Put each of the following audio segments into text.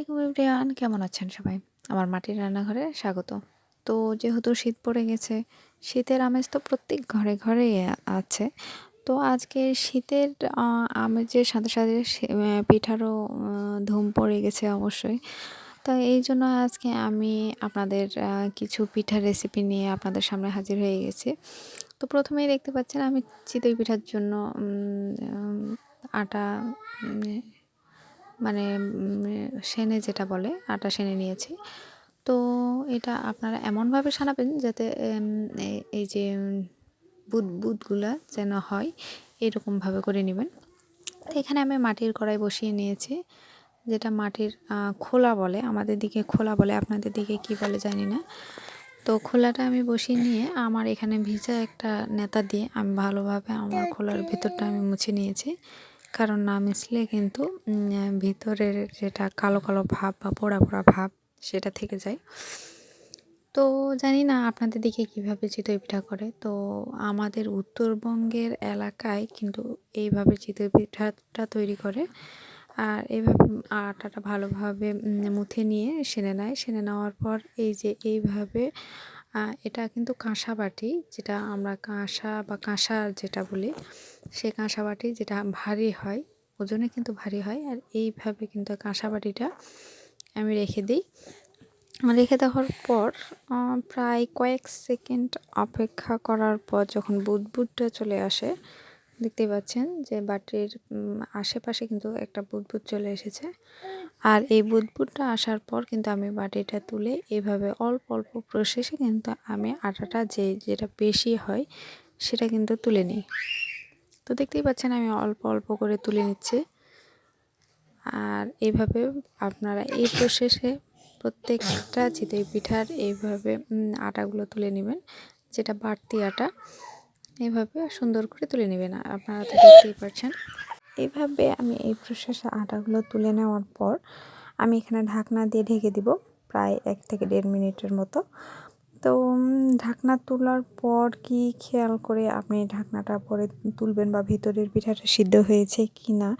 আলাইকুম এভরিওয়ান, কেমন আছেন সবাই? আমার মাটির রান্নাঘরে স্বাগত। তো যেহেতু শীত পড়ে গেছে, শীতের আমেজ তো প্রত্যেক ঘরে ঘরেই আছে। তো আজকে শীতের আমেজের সাথে সাথে পিঠারও ধুম পড়ে গেছে অবশ্যই। তো এই জন্য আজকে আমি আপনাদের কিছু পিঠার রেসিপি নিয়ে আপনাদের সামনে হাজির হয়ে গেছি। তো প্রথমেই দেখতে পাচ্ছেন আমি চিতই পিঠার জন্য আটা মানে সেনে যেটা বলে, আটা সেনে নিয়েছি। তো এটা আপনারা এমনভাবে সানাবেন যাতে এই যে বুদ বুদগুলা যেন হয়, এরকমভাবে করে নেবেন। এখানে আমি মাটির কড়াই বসিয়ে নিয়েছি, যেটা মাটির খোলা বলে, আমাদের দিকে খোলা বলে, আপনাদের দিকে কি বলে জানি না। তো খোলাটা আমি বসিয়ে নিয়ে, আমার এখানে ভিজা একটা নেতা দিয়ে আমি ভালোভাবে আমার খোলার ভিতরটা আমি মুছে নিয়েছি। কারণ না মিশলে কিন্তু ভিতরের যেটা কালো কালো ভাব বা পোড়া পোড়া ভাব সেটা থেকে যায়। তো জানি না আপনাদের দিকে কীভাবে চিতই পিঠা করে। তো আমাদের উত্তরবঙ্গের এলাকায় কিন্তু এইভাবে চিতই পিঠাটা তৈরি করে। আর এইভাবে আটাটা ভালোভাবে মুথে নিয়ে সেনে নেয়। সেনে নেওয়ার পর এই যে এইভাবে এটা কিন্তু কাঁসা বাটি, যেটা আমরা কাঁসা বা কাঁসা যেটা বলি, সে কাঁসা বাটি যেটা ভারী হয়, ওজনে কিন্তু ভারী হয়, আর এইভাবে কিন্তু কাঁসা বাটিটা আমি রেখে দিই। রেখে দেওয়ার পর প্রায় কয়েক সেকেন্ড অপেক্ষা করার পর যখন বুদবুদটা চলে আসে দেখতেই পাচ্ছেন যে বাটির আশেপাশে কিন্তু একটা বুদবুদ চলে এসেছে। আর এই বুদবুদটা আসার পর কিন্তু আমি বাটিটা তুলে এভাবে অল্প অল্প প্রসেসে কিন্তু আমি আটাটা যে, যেটা বেশি হয় সেটা কিন্তু তুলে নিই। তো দেখতেই পাচ্ছেন আমি অল্প অল্প করে তুলে নিচ্ছি। আর এইভাবে আপনারা এই প্রসেসে প্রত্যেকটা চিতই পিঠার এইভাবে আটাগুলো তুলে নেবেন, যেটা বাড়তি আটা। এইভাবে সুন্দর করে তুলে নেবেন আপনারা তো দেখতেই পারছেন। এইভাবে আমি এই প্রসেসে আটাগুলো তুলে নেওয়ার পর আমি এখানে ঢাকনা দিয়ে ঢেকে দিব, প্রায় এক থেকে দেড় মিনিটের মতো। তো ঢাকনা তোলার পর কি খেয়াল করে আপনি ঢাকনাটা পরে তুলবেন বা ভিতরের পিঠাটা সিদ্ধ হয়েছে কি না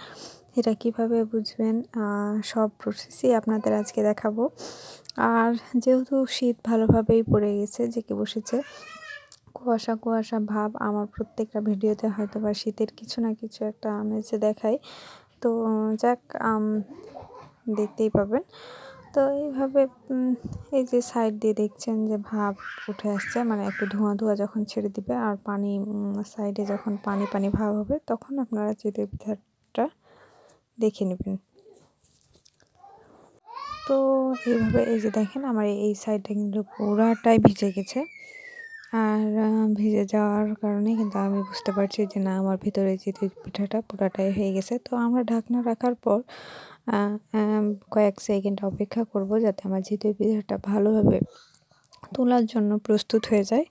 এটা কীভাবে বুঝবেন সব প্রসেসই আপনাদের আজকে দেখাবো। আর যেহেতু শীত ভালোভাবেই পড়ে গেছে যে কি বসেছে কুয়াশা কুয়াশা ভাব আমার প্রত্যেকটা ভিডিওতে হয়তো বা শীতের কিছু না কিছু একটা আমেজে দেখায়। তো, যাক দেখতেই পাবেন। তো এইভাবে এই যে সাইড দিয়ে দেখছেন যে ভাব উঠে আসছে মানে একটু ধোঁয়া ধোঁয়া যখন ছেড়ে দিবে আর পানি সাইডে যখন পানি পানি ভাব হবে, তখন আপনারা চিতই পিঠাটা দেখে নেবেন। তো এইভাবে এই যে দেখেন, আমার এই সাইডটা কিন্তু পুরাটাই ভিজে গেছে। আর ভিজে যাওয়ার কারণে কিন্তু আমি বুঝতে পারছি যে না, আমার ভিতরে যে পিঠাটা পুরাটাই হয়ে গেছে। তো আমরা ঢাকনা রাখার পর কয়েক সেকেন্ড অপেক্ষা করব যাতে আমার জিতুই পিঠাটা ভালোভাবে তোলার জন্য প্রস্তুত হয়ে যায়।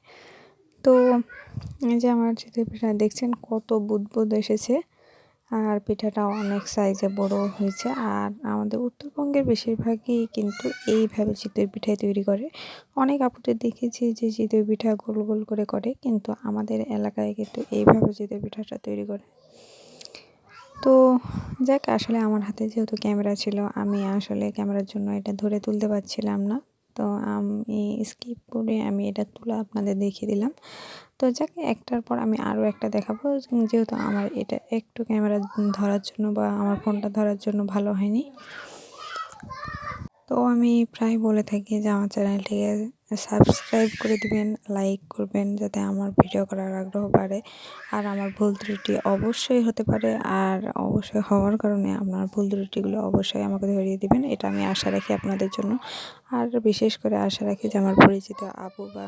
তো এই যে আমার চিতই পিঠা দেখছেন কত বুদবুদ এসেছে। আর পিঠাটা অনেক সাইজে বড় হয়েছে। আর আমাদের উত্তরবঙ্গের বেশিরভাগই কিন্তু এইভাবে চিতই পিঠাই তৈরি করে। অনেক আপুদের দেখেছি যে চিতই পিঠা গোল গোল করে করে, কিন্তু আমাদের এলাকায় কিন্তু এইভাবে চিতই পিঠাটা তৈরি করে। তো যাক, আসলে আমার হাতে যেহেতু ক্যামেরা ছিল, আমি আসলে ক্যামেরার জন্য এটা ধরে তুলতে পারছিলাম না। তো আমি স্কিপ করে আমি এটা তুলে আপনাদের দেখিয়ে দিলাম। তো যাক, একটার পর আমি আরও একটা দেখাবো। যেহেতু আমার এটা একটু ক্যামেরা ধরার জন্য বা আমার ফোনটা ধরার জন্য ভালো হয়নি। তো আমি প্রায় বলে থাকি যে আমার চ্যানেলটিকে সাবস্ক্রাইব করে দিবেন লাইক করবেন যাতে আমার ভিডিও করার আগ্রহ বাড়ে। আর আমার ভুল ত্রুটি অবশ্যই হতে পারে, আর অবশ্যই হওয়ার কারণে আপনার ভুল ত্রুটিগুলো অবশ্যই আমাকে ধরিয়ে দিবেন। এটা আমি আশা রাখি আপনাদের জন্য। আর বিশেষ করে আশা রাখি যে আমার পরিচিত আপু বা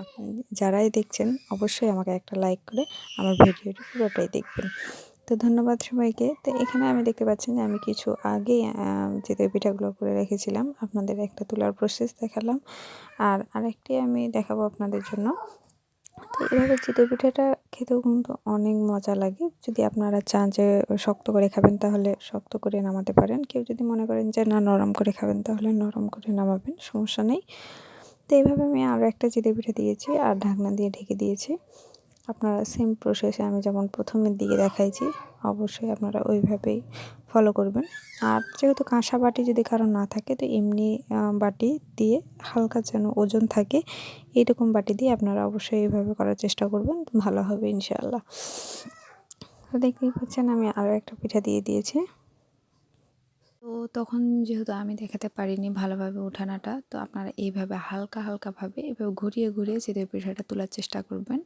যারাই দেখছেন, অবশ্যই আমাকে একটা লাইক করে আমার ভিডিওটি পুরোটাই দেখবেন। তো ধন্যবাদ সবাইকে। তো এখানে আমি দেখতে পাচ্ছেন যে আমি কিছু আগে চিতই পিঠাগুলো করে রেখেছিলাম, আপনাদের একটা তোলার প্রসেস দেখালাম। আর আরেকটি আমি দেখাবো আপনাদের জন্য। তো এভাবে চিতই পিঠাটা খেতেও কিন্তু অনেক মজা লাগে। যদি আপনারা চান যে শক্ত করে খাবেন, তাহলে শক্ত করে নামাতে পারেন। কেউ যদি মনে করেন যে না, নরম করে খাবেন, তাহলে নরম করে নামাবেন, সমস্যা নেই। তো এইভাবে আমি আরও একটা চিতই পিঠা দিয়েছি, আর ঢাকনা দিয়ে ঢেকে দিয়েছি। আপনারা সেম প্রসেসে আমি যেমন প্রথমের দিকে দেখাইছি, অবশ্যই আপনারা ওইভাবেই ফলো করবেন। আর যেহেতু কাঁসা বাটি যদি কারও না থাকে, তো এমনি বাটি দিয়ে হালকা যেন ওজন থাকে, এইরকম বাটি দিয়ে আপনারা অবশ্যই এইভাবে করার চেষ্টা করবেন, ভালো হবে ইনশাআল্লাহ। তো দেখতেই পাচ্ছেন আমি আরও একটা পিঠা দিয়ে দিয়েছি। তো তখন যেহেতু আমি দেখাতে পারিনি ভালোভাবে উঠানাটা, তো আপনারা এইভাবে হালকা হালকাভাবে এভাবে ঘুরিয়ে ঘুরিয়ে চিতই পিঠাটা তোলার চেষ্টা করবেন।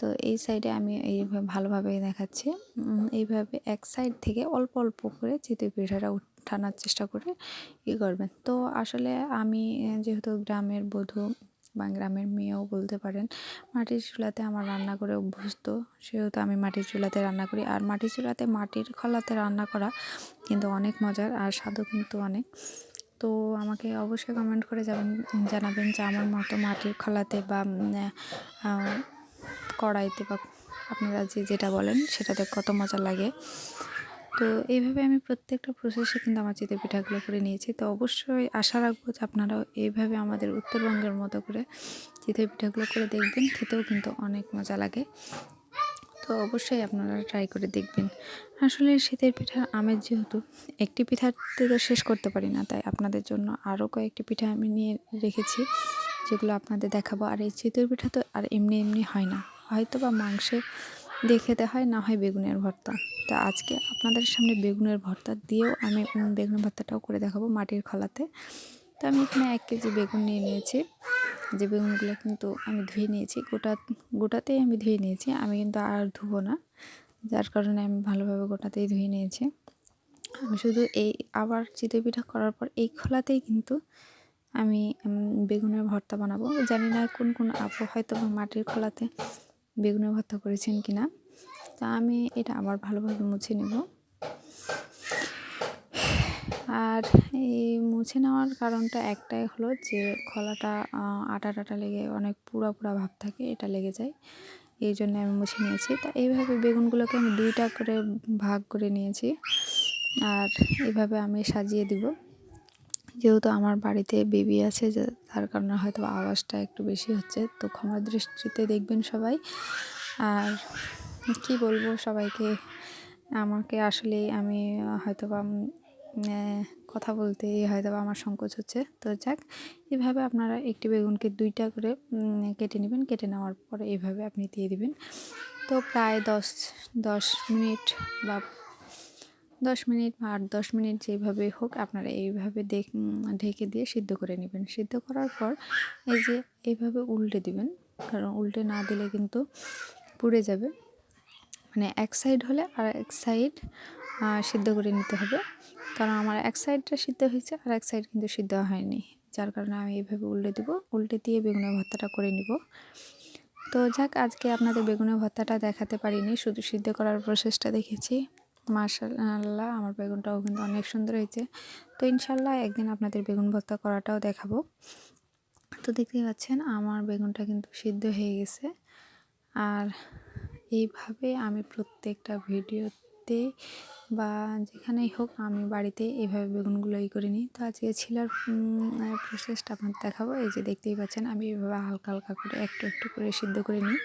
তো এই সাইডে আমি এইভাবে ভালোভাবে দেখাচ্ছি। এইভাবে এক সাইড থেকে অল্প অল্প করে চিতই পিঠাটা উঠানোর চেষ্টা করে ই করবেন। তো আসলে আমি, যেহেতু গ্রামের বধূ বা গ্রামের মেয়েও বলতে পারেন, মাটির চুলাতে আমার রান্না করে অভ্যস্ত। সেহেতু আমি মাটির চুলাতে রান্না করি। আর মাটির চুলাতে মাটির খোলাতে রান্না করা কিন্তু অনেক মজার আর স্বাদও কিন্তু অনেক। তো আমাকে অবশ্যই কমেন্ট করে যাবেন, জানাবেন যে আমার মতো মাটির খোলাতে বা কড়াইতে বা আপনারা যে যেটা বলেন সেটাতে কত মজা লাগে। তো এইভাবে আমি প্রত্যেকটা প্রসেসে কিন্তু আমার চিতই পিঠাগুলো করে নিয়েছি। তো অবশ্যই আশা রাখব যে আপনারাও এইভাবে আমাদের উত্তরবঙ্গের মতো করে চিতই পিঠাগুলো করে দেখবেন, খেতেও কিন্তু অনেক মজা লাগে। তো অবশ্যই আপনারা ট্রাই করে দেখবেন। আসলে শীতের পিঠার আমেজ যেহেতু, একটি পিঠাতে তো শেষ করতে পারি না, তাই আপনাদের জন্য আরও কয়েকটি পিঠা আমি নিয়ে রেখেছি, যেগুলো আপনাদের দেখাবো। আর এই চিতই পিঠা তো আর এমনি এমনি হয় না। হয়তো বা মাংসে দিয়ে খেতে হয়, না হয় বেগুনের ভর্তা। তা আজকে আপনাদের সামনে বেগুনের ভর্তা দিয়েও আমি বেগুনের ভর্তাটাও করে দেখাবো মাটির খোলাতে। তো আমি এখানে এক কেজি বেগুন নিয়ে নিয়েছি। যে বেগুনগুলো কিন্তু আমি ধুয়ে নিয়েছি, গোটা, গোটাতেই আমি ধুয়ে নিয়েছি। আমি কিন্তু আর ধুবো না, যার কারণে আমি ভালোভাবে গোটাতেই ধুয়ে নিয়েছি। আমি শুধু এই আবার চিতই পিঠা করার পর এই খোলাতেই কিন্তু আমি বেগুনের ভর্তা বানাবো। জানি না কোন কোন আপু হয়তো মাটির খোলাতে বেগুনের ভর্তা করেছেন কিনা, তা আমি এটা আবার ভালোভাবে মুছে নেব। আর এই মুছে নেওয়ার কারণটা একটাই হলো যে খোলাটা আটা টাটা লেগে অনেক পুরা পুরা ভাব থাকে, এটা লেগে যায়। এই জন্য আমি মুছে নিয়েছি। তা এইভাবে বেগুনগুলোকে আমি দুইটা করে ভাগ করে নিয়েছি। আর এভাবে আমি সাজিয়ে দিব। যেহেতু আমার বাড়িতে বেবি আছে তার কারণে হয়তো আওয়াজটা একটু বেশি হচ্ছে, তো ক্ষমার দৃষ্টিতে দেখবেন সবাই। আর কি বলব সবাইকে, আমাকে আসলে আমি হয়তো বা কথা বলতে হয়তো আমার সংকোচ হচ্ছে। তো যাক, এভাবে আপনারা একটি বেগুনকে দুইটা করে কেটে নেবেন, কেটে নেওয়ার পরে এভাবে আপনি দিয়ে দিবেন। তো প্রায় দশ দশ মিনিট বা দশ মিনিট বা আট দশ মিনিট যেভাবে হোক আপনারা এইভাবে ঢেকে দিয়ে সিদ্ধ করে নেবেন। সিদ্ধ করার পর এই যে এইভাবে উল্টে দিবেন, কারণ উল্টে না দিলে কিন্তু পুড়ে যাবে। মানে এক সাইড হলে আর এক সাইড সিদ্ধ করে নিতে হবে। কারণ আমার এক সাইডটা সিদ্ধ হয়েছে আর এক সাইড কিন্তু সিদ্ধ হয়নি। যার কারণে আমি এইভাবে উল্টে দিব। উল্টে দিয়ে বেগুনের ভর্তাটা করে নিব। তো যাক, আজকে আপনাদের বেগুনের ভর্তাটা দেখাতে পারিনি। শুধু সিদ্ধ করার প্রসেসটা দেখেছি মার্শাল্লাহ আমার বেগুনটাও কিন্তু অনেক সুন্দর হয়েছে। তো ইনশাল্লাহ একদিন আপনাদের বেগুন ভর্তা করাটাও দেখাবো। তো দেখতেই পাচ্ছেন, আমার বেগুনটা কিন্তু সিদ্ধ হয়ে গেছে। আর এইভাবে আমি প্রত্যেকটা ভিডিওতে বা যেখানেই হোক আমি বাড়িতে এইভাবে বেগুনগুলো ই করে নিই। তো আজকে ছিলার প্রসেসটা আপনার দেখাবো। এই যে দেখতেই পাচ্ছেন, আমি এইভাবে হালকা হালকা করে একটু একটু করে সিদ্ধ করে নিই।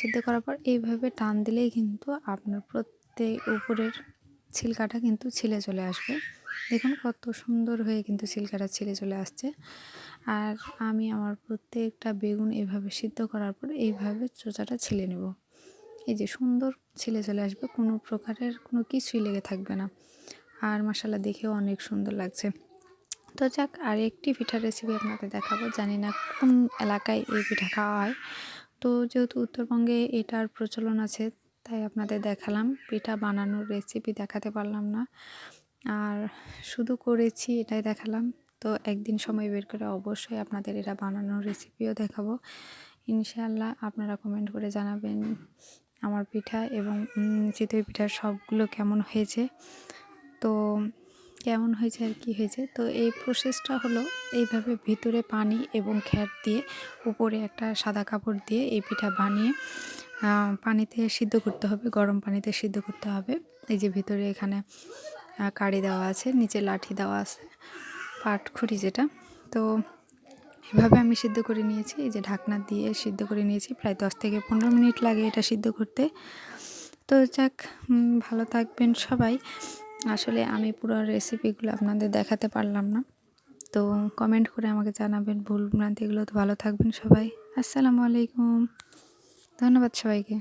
সিদ্ধ করার পর এইভাবে টান দিলেই কিন্তু আপনার প্রত্যেক উপরের ছিলকাটা কিন্তু ছিলে চলে আসবে। দেখুন কত সুন্দর হয়ে কিন্তু ছিলকাটা ছিলে চলে আসছে। আর আমি আমার প্রত্যেকটা বেগুন এভাবে সিদ্ধ করার পর এইভাবে চোচাটা ছিলে নেব। এই যে সুন্দর ছিলে চলে আসবে, কোনো প্রকারের কোনো কিছুই লেগে থাকবে না। আর মশালা দেখেও অনেক সুন্দর লাগছে। তো যাক, আর একটি পিঠার রেসিপি আপনাদের দেখাবো। জানি না কোন এলাকায় এই পিঠা খাওয়া হয়। তো যেহেতু উত্তরবঙ্গে এটার প্রচলন আছে তাই আপনাদের দেখালাম। পিঠা বানানোর রেসিপি দেখাতে পারলাম না। আর শুধু করেছি এটাই দেখালাম। তো একদিন সময় বের করে অবশ্যই আপনাদের এটা বানানোর রেসিপিও দেখাবো। ইনশাআল্লাহ আপনারা কমেন্ট করে জানাবেন আমার পিঠা এবং চিতই পিঠার সবগুলো কেমন হয়েছে। তো কেমন হয়েছে আর কি হয়েছে? তো এই প্রসেসটা হলো এইভাবে ভিতরে পানি এবং খ্যার দিয়ে, উপরে একটা সাদা কাপড় দিয়ে এই পিঠা বানিয়ে পানিতে সিদ্ধ করতে হবে, গরম পানিতে সিদ্ধ করতে হবে। এই যে ভিতরে এখানে কাড়ি দেওয়া আছে, নিচে লাঠি দেওয়া আছে পাটখড়ি যেটা। তো এভাবে আমি সিদ্ধ করে নিয়েছি, এই যে ঢাকনা দিয়ে সিদ্ধ করে নিয়েছি, প্রায় দশ থেকে পনেরো মিনিট লাগে এটা সিদ্ধ করতে। তো যাক ভালো থাকবেন সবাই। আসলে আমি পুরো রেসিপিগুলো আপনাদের দেখাতে পারলাম না। তো কমেন্ট করে আমাকে জানাবেন ভুল ভ্রান্তিগুলো তো ভালো থাকবেন সবাই। আসসালামু আলাইকুম। ধন্যবাদ সবাইকে।